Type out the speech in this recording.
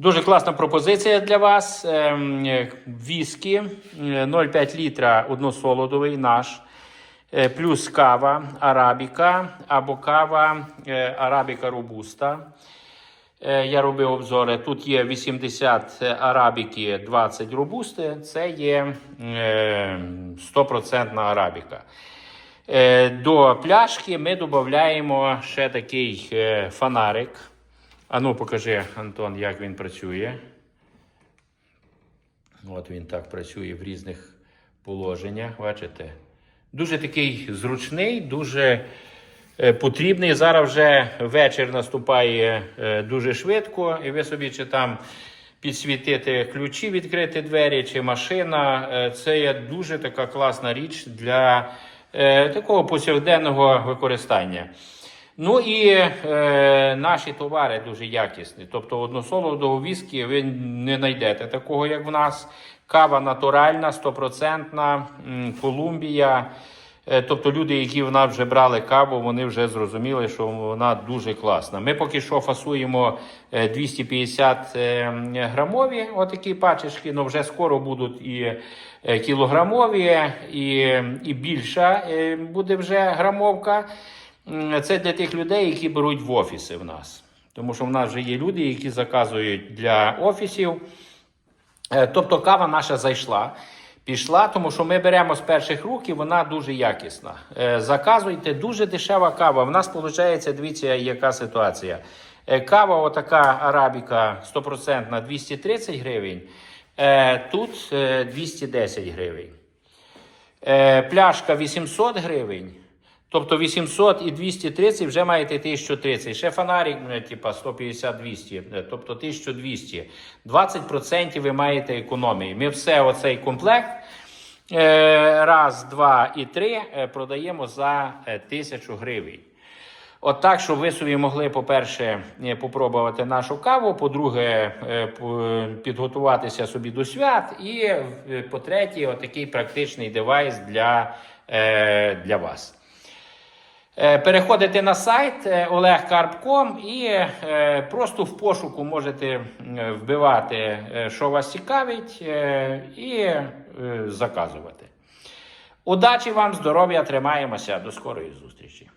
Дуже класна пропозиція для вас. Ем, е, Віскі е, 0,5 літра односолодовий наш. Е, Плюс кава арабіка або кава е, арабіка робуста. Е, Я робив обзори. Тут є 80 арабіки, 20 робусти. Це є е, 100% арабіка. Е, До пляшки ми додаємо ще такий е, фонарик. Ану, покажи, Антон, як він працює. От він так працює в різних положеннях. Бачите? Дуже такий зручний, дуже е, потрібний. Зараз вже вечір наступає е, дуже швидко, і ви собі чи там підсвітити ключі, відкрити двері, чи машина. Е, Це є дуже така класна річ для такого повсякденного використання. Ну і е, наші товари дуже якісні. Тобто односолодового віскі ви не знайдете такого, як в нас. Кава натуральна, стопроцентна, Колумбія. Е, Тобто люди, які в нас вже брали каву, вони вже зрозуміли, що вона дуже класна. Ми поки що фасуємо е, 250 е, грамові отакі пачечки, але вже скоро будуть і е, кілограмові, і, і більша е, буде вже грамовка. Це для тих людей, які беруть в офіси в нас. Тому що в нас вже є люди, які заказують для офісів. Е, Тобто кава наша зайшла, пішла, тому що ми беремо з перших рук і вона дуже якісна. Е, Заказуйте, дуже дешева кава. В нас виходить, дивіться, яка ситуація. Е, Кава, отака арабіка 100% 230 гривень, тут е, 210 гривень. Пляшка 800 гривень. Тобто 800 і 230 вже маєте 1030. Ще фонарик, ну, типа 150-200, е, тобто 1200. 20% ви маєте економії. Ми все оцей комплект е, раз, два і три е, продаємо за 1000 гривень. От так, щоб ви собі могли, по-перше, попробувати нашу каву, по-друге, підготуватися собі до свят, і по-третє, отакий практичний девайс для, для вас. Е, Переходите на сайт е, olegkarp.com і е, просто в пошуку можете вбивати, е, що вас цікавить, е, і е, заказувати. Удачі вам, здоров'я, тримаємося. До скорої зустрічі.